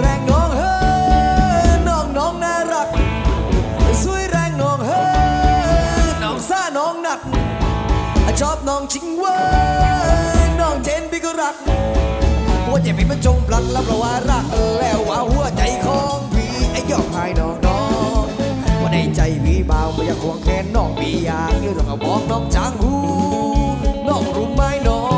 แรงน้องเฮ้ยน้องน้องน่ารักสวยแรงน้องเฮ้ยน้องซ่าน้องหนักชอบน้องจริงเว้ยน้องเจนพี่ก็รักหัวใจพี่มันจงปลักแล้วเพราะว่ารักแล้วว่าหัวใจของพี่ไอ้ยอดพายน้องน้องว่าในใจพี่เบาไม่อยากควงแขนน้องพี่อยากนี่ต้องเอาบอกน้องจังหูน้องรู้ไหมน้อง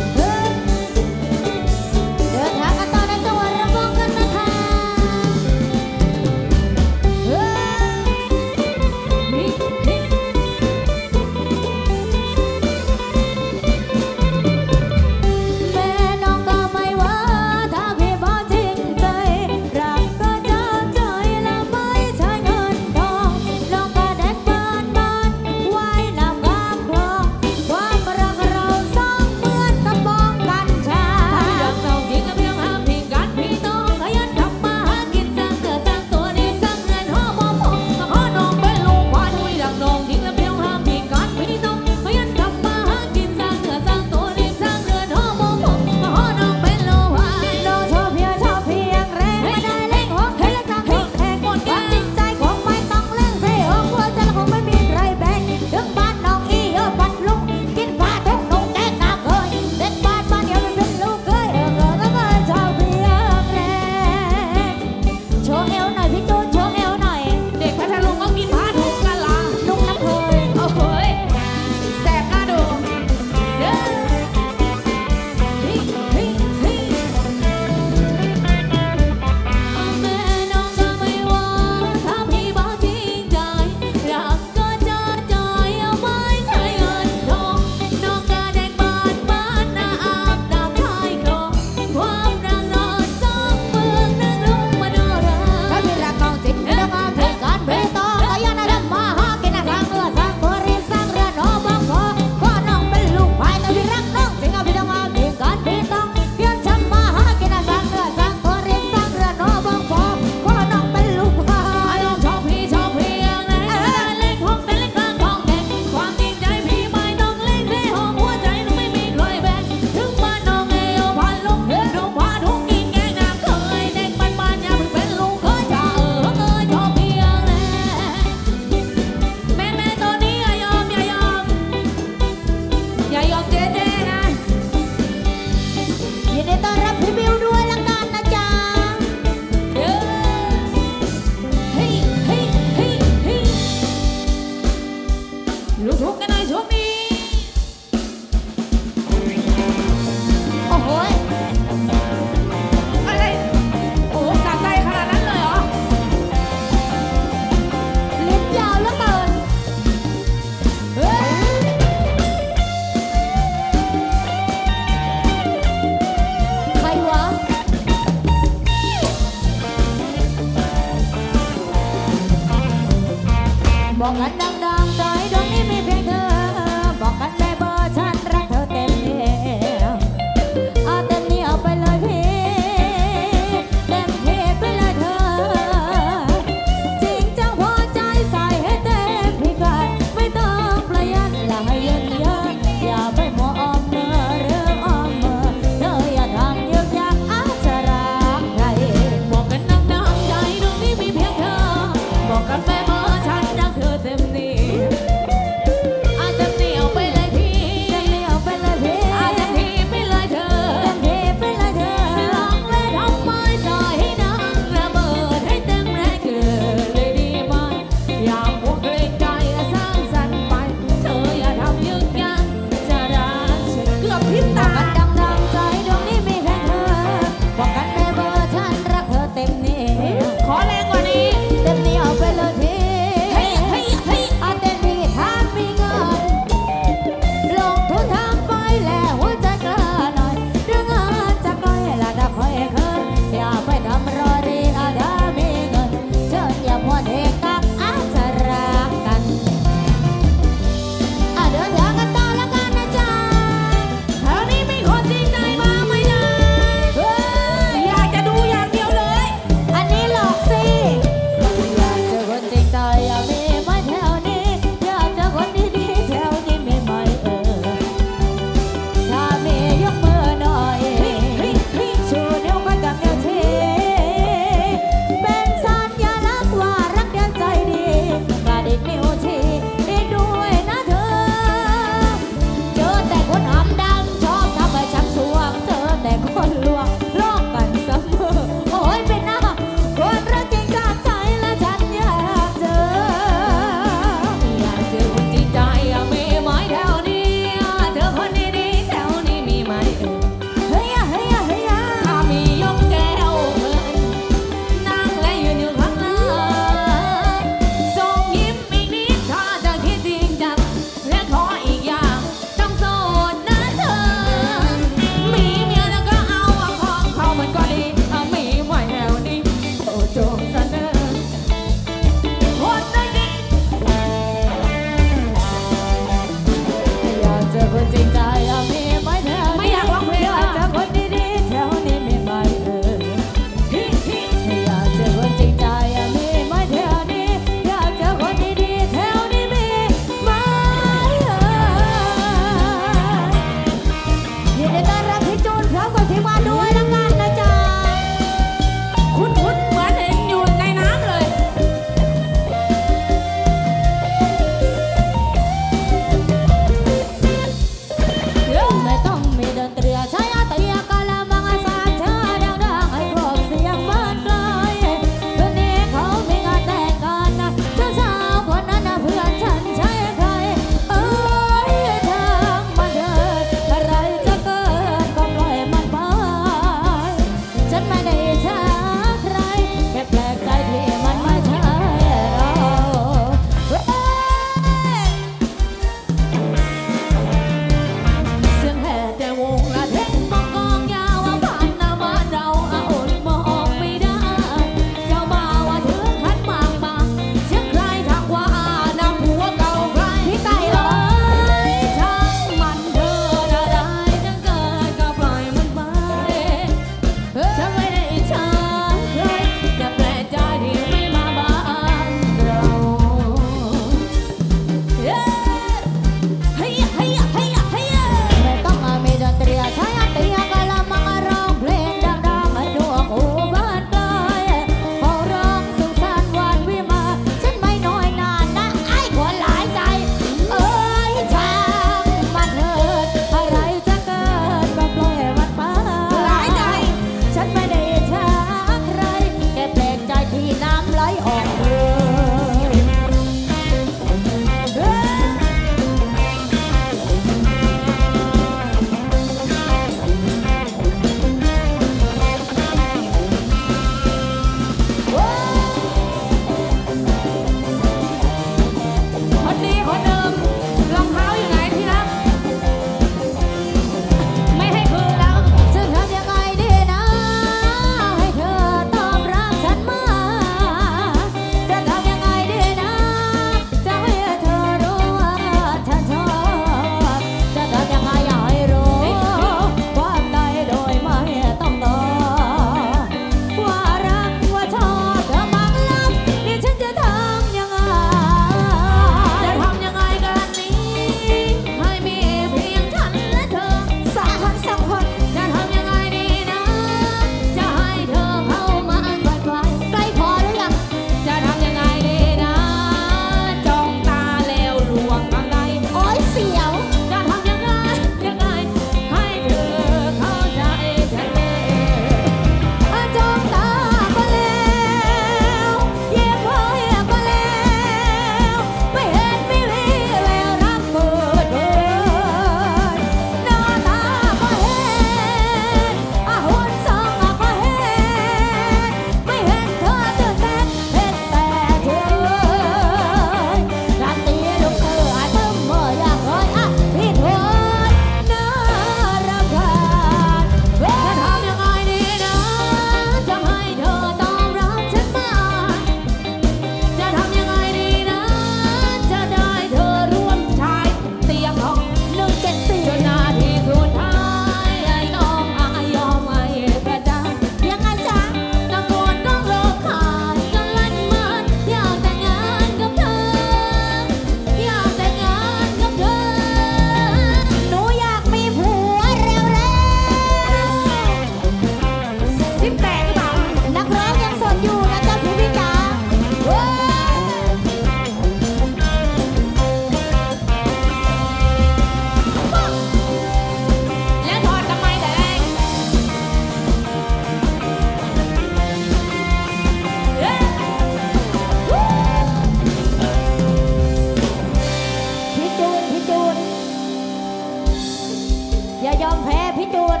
อมแพ้พี่จูน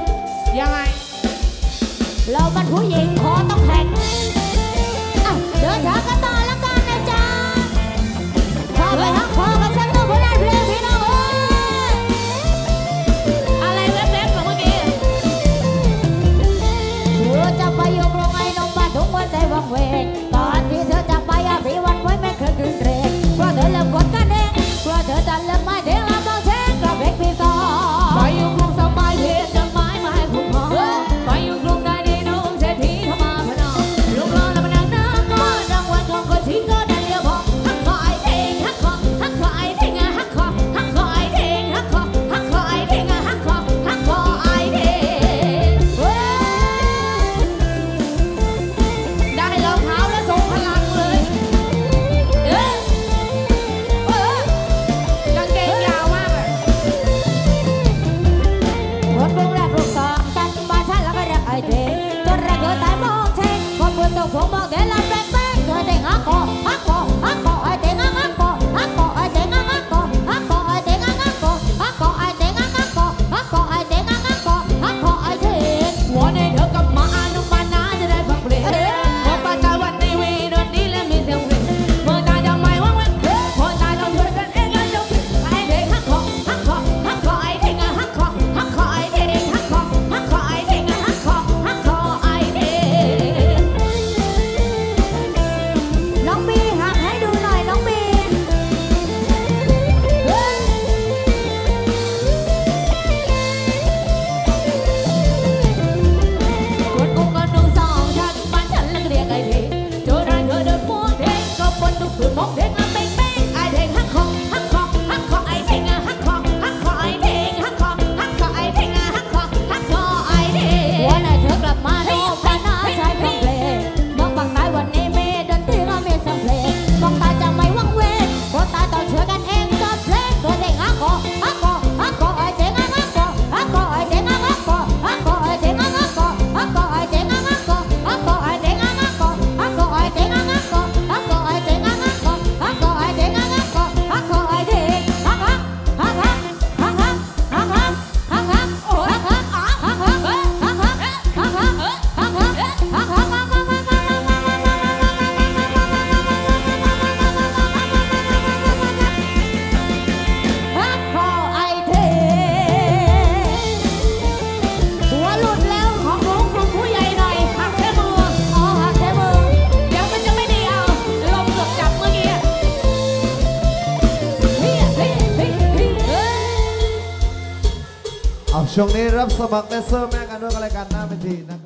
ยังไง เรามันผู้หญิงขอต้องแข่งเดินทางกันต่อแล้วกันนะจ๊ะขอไปทักพอกันสักหนึ่พูดได้เพลงพี่น้องเอ้อะไรแวบๆของเมื่อกี้เธอจะไปยกลงไอ้นมบ้านทุกวันใจวังเวง สมัครแดนเซอร์แม่กันด้วยกันรายการหน้าเวทีนะครับผม